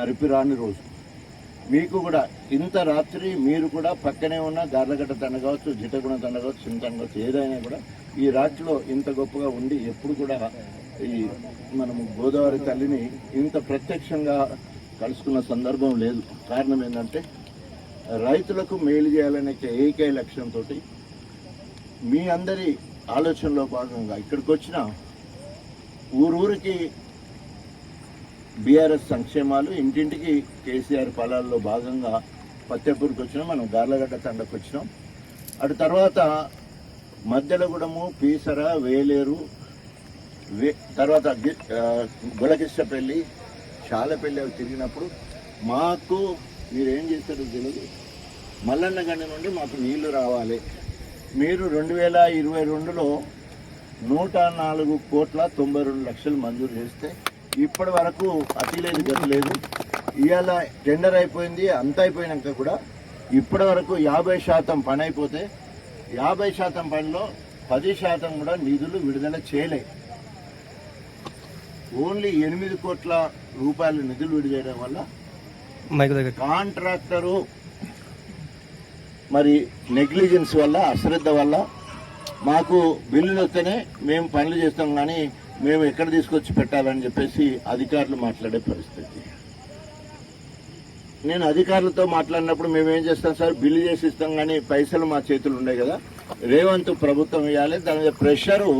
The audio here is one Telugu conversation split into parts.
నరిపి రాని రోజు. మీకు కూడా ఇంత రాత్రి మీరు కూడా పక్కనే ఉన్న గార్లగడ్డ తండ కావచ్చు జిటగుణ తండ కావచ్చు చింతన కావచ్చు ఏదైనా కూడా ఈ రాత్రిలో ఇంత గొప్పగా ఉండి ఎప్పుడు కూడా ఈ మనము గోదావరి తల్లిని ఇంత ప్రత్యక్షంగా కలుసుకున్న సందర్భం లేదు. కారణం ఏంటంటే రైతులకు మేలు చేయాలనే ఏకైక లక్ష్యంతో మీ అందరి ఆలోచనలో భాగంగా ఇక్కడికి వచ్చిన ఊరూరికి బీఆర్ఎస్ సంక్షేమాలు ఇంటింటికి కేసీఆర్ ఫలాల్లో భాగంగా పత్తెపూరికి వచ్చినాం మనం గార్లగడ్డ తండకు వచ్చినాం. అటు తర్వాత మధ్యలగూడము పీసర వేలేరు వే తర్వాత గి- గులకిష్టపల్లి చాలపల్లి అవి తిరిగినప్పుడు మాకు మీరు ఏం చేశారో తెలియదు మల్లన్న నుండి మాకు నీళ్ళు రావాలి. మీరు రెండు వేల ఇరవై రెండులో నూట నాలుగు కోట్ల తొంభై రెండు లక్షలు మంజూరు చేస్తే ఇప్పటి వరకు అతి లేదు గతి లేదు. ఇవాళ టెండర్ అయిపోయింది అంత అయిపోయినాక కూడా ఇప్పటి వరకు యాభై శాతం పని అయిపోతే యాభై శాతం పనిలో పది శాతం కూడా నిధులు విడుదల చేయలే. ఓన్లీ ఎనిమిది కోట్ల రూపాయల నిధులు విడుదల వల్ల కాంట్రాక్టరు మరి నెగ్లిజెన్స్ వల్ల అశ్రద్ధ వల్ల మాకు బిల్లులు వస్తేనే మేము పనులు చేస్తాం కానీ మేము ఎక్కడ తీసుకొచ్చి పెట్టాలని చెప్పేసి అధికారులు మాట్లాడే పరిస్థితి. నేను అధికారులతో మాట్లాడినప్పుడు మేము ఏం చేస్తాం సార్? బిల్లు చేసి ఇస్తాం కానీ పైసలు మా చేతులు ఉన్నాయి కదా. రేవంత్ ప్రభుత్వం ఇవ్వాలి. దాని మీద ప్రెషరు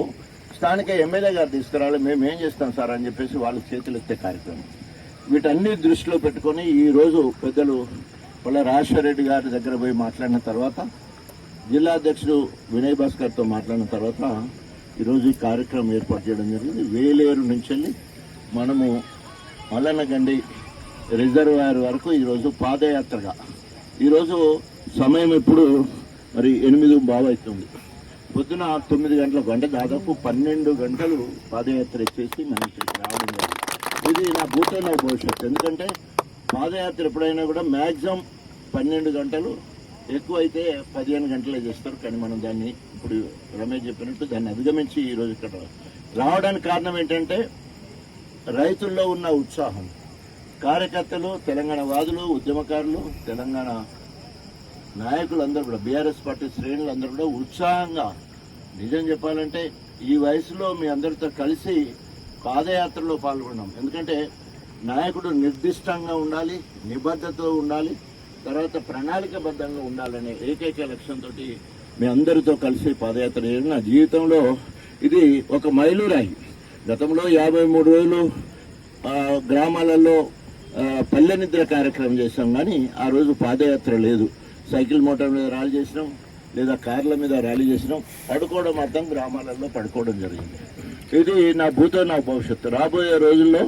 స్థానిక ఎమ్మెల్యే గారు తీసుకురావాలి. మేము ఏం చేస్తాం సార్ అని చెప్పేసి వాళ్ళ చేతులు ఎత్తే కార్యక్రమం. వీటన్ని దృష్టిలో పెట్టుకొని ఈ రోజు పెద్దలు వాళ్ళ రాజశేఖర రెడ్డి గారి దగ్గర పోయి మాట్లాడిన తర్వాత జిల్లా అధ్యక్షుడు వినయ్ భాస్కర్తో మాట్లాడిన తర్వాత ఈరోజు ఈ కార్యక్రమం ఏర్పాటు చేయడం జరిగింది. వేలేరు నుంచి వెళ్ళి మనము మల్లన్నగండి రిజర్వాయర్ వరకు ఈరోజు పాదయాత్రగా. ఈరోజు సమయం ఇప్పుడు మరి ఎనిమిది బావు అవుతుంది. పొద్దున తొమ్మిది గంటలకు అంటే దాదాపు పన్నెండు గంటలు పాదయాత్ర చేసి మనం ఇక్కడికి రావడం ఇది నా భూతో నా భవిష్యత్తు. ఎందుకంటే పాదయాత్ర ఎప్పుడైనా కూడా మ్యాక్సిమం పన్నెండు గంటలు ఎక్కువ అయితే పదిహేను గంటలే చేస్తారు కానీ మనం దాన్ని ఇప్పుడు రమేష్ చెప్పినట్టు దాన్ని అధిగమించి ఈరోజు ఇక్కడ రావడానికి కారణం ఏంటంటే రైతుల్లో ఉన్న ఉత్సాహం. కార్యకర్తలు తెలంగాణ వాదులు ఉద్యమకారులు తెలంగాణ నాయకులందరూ కూడా బీఆర్ఎస్ పార్టీ శ్రేణులు అందరూ కూడా ఉత్సాహంగా నిజం చెప్పాలంటే ఈ వయసులో మీ అందరితో కలిసి పాదయాత్రలో పాల్గొన్నాం. ఎందుకంటే నాయకుడు నిర్దిష్టంగా ఉండాలి నిబద్ధతతో ఉండాలి తర్వాత ప్రణాళికబద్ధంగా ఉండాలనే ఏకైక లక్ష్యంతో మీ అందరితో కలిసి పాదయాత్ర చేయడం నా జీవితంలో ఇది ఒక మైలురాయి. గతంలో యాభై మూడు రోజులు గ్రామాలలో పల్లె నిద్ర కార్యక్రమం చేసాం కానీ ఆ రోజు పాదయాత్ర లేదు. సైకిల్ మోటార్ మీద ర్యాలీ చేసినాం లేదా కార్ల మీద ర్యాలీ చేసినాం పడుకోవడం అర్థం గ్రామాలలో పడుకోవడం జరిగింది. ఇది నా భూతో నా భవిష్యత్తు. రాబోయే రోజుల్లో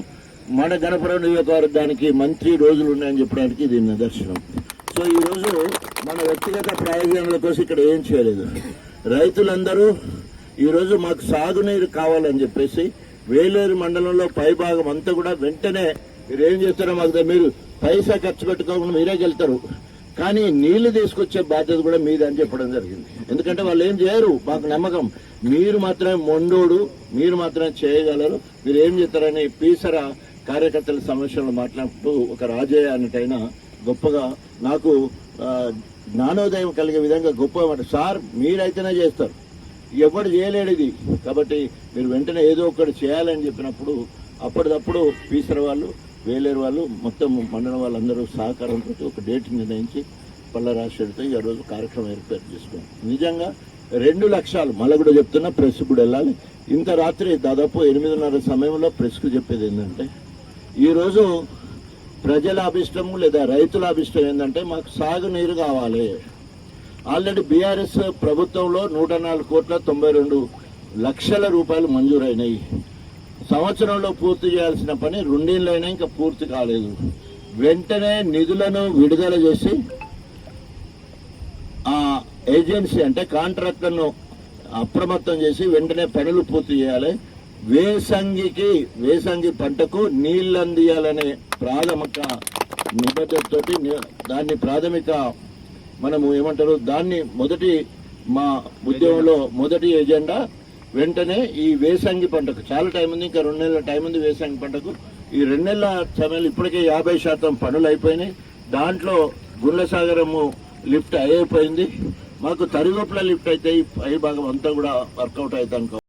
మన గణపురం నియోజకవర్గానికి మంత్రి రోజులు ఉన్నాయని చెప్పడానికి ఇది నిదర్శనం. సో ఈ రోజు మన వ్యక్తిగత ప్రయోజనాల కోసం ఇక్కడ ఏం చేయలేదు. రైతులందరూ ఈరోజు మాకు సాగునీరు కావాలని చెప్పేసి వేలేరు మండలంలో పైభాగం అంతా కూడా వెంటనే మీరు ఏం చేస్తారో మాకు మీరు పైసా ఖర్చు పెట్టుకోకుండా మీరే వెళ్తారు కానీ నీళ్ళు తీసుకొచ్చే బాధ్యత కూడా మీది అని చెప్పడం జరిగింది. ఎందుకంటే వాళ్ళు ఏం చేయరు మాకు నమ్మకం. మీరు మాత్రమే మొండోడు మీరు మాత్రమే చేయగలరు. మీరు ఏం చేస్తారని పీసర కార్యకర్తల సమస్యలు మాట్లాడుతూ ఒక రాజయ్య అన్నట్టయినా గొప్పగా నాకు జ్ఞానోదయం కలిగే విధంగా గొప్ప సార్ మీరైతేనే చేస్తారు. ఎవరు చేయలేడు ఇది. కాబట్టి మీరు వెంటనే ఏదో ఒకటి చేయాలని చెప్పినప్పుడు అప్పటిదప్పుడు పీసర వాళ్ళు వేలేరు వాళ్ళు మొత్తం మండలం వాళ్ళందరూ సహకారంతో ఒక డేట్ నిర్ణయించి పల్ల రాష్ట్రుడితో ఈ రోజు కార్యక్రమం ఏర్పాటు చేసుకున్నాం. నిజంగా రెండు లక్షలు మళ్ళీ కూడా చెప్తున్నా ప్రెస్ కూడా వెళ్ళాలి. ఇంత రాత్రి దాదాపు ఎనిమిదిన్నర సమయంలో ప్రెస్కు చెప్పేది ఏంటంటే ఈరోజు ప్రజల అభిష్టం లేదా రైతుల అభిష్టం ఏంటంటే మాకు సాగునీరు కావాలి. ఆల్రెడీ బీఆర్ఎస్ ప్రభుత్వంలో నూట నాలుగు కోట్ల తొంభై రెండు లక్షల రూపాయలు మంజూరైనాయి. సంవత్సరంలో పూర్తి చేయాల్సిన పని రెండేళ్ళైనా ఇంకా పూర్తి కాలేదు. వెంటనే నిధులను విడుదల చేసి ఆ ఏజెన్సీ అంటే కాంట్రాక్టర్ను అప్రమత్తం చేసి వెంటనే పనులు పూర్తి చేయాలి. వేసంగికి వేసంగి పంటకు నీళ్ళు అందియాలనే ప్రాథమిక నిబద్ధతతోటి దాన్ని ప్రాథమిక మనము ఏమంటారు దాన్ని మొదటి మా ఉద్యమంలో మొదటి ఎజెండా వెంటనే ఈ వేసంగి పంటకు చాలా టైం ఉంది ఇంకా రెండు నెలల టైం ఉంది వేసంగి పంటకు. ఈ రెండు నెలల సమయంలో ఇప్పటికే యాభై శాతం పనులు అయిపోయినాయి. దాంట్లో గుండ్లసాగరము లిఫ్ట్ అయిపోయింది. మాకు తరిగొప్పల లిఫ్ట్ అయితే ఈ పై భాగం అంతా కూడా వర్కౌట్ అవుతాం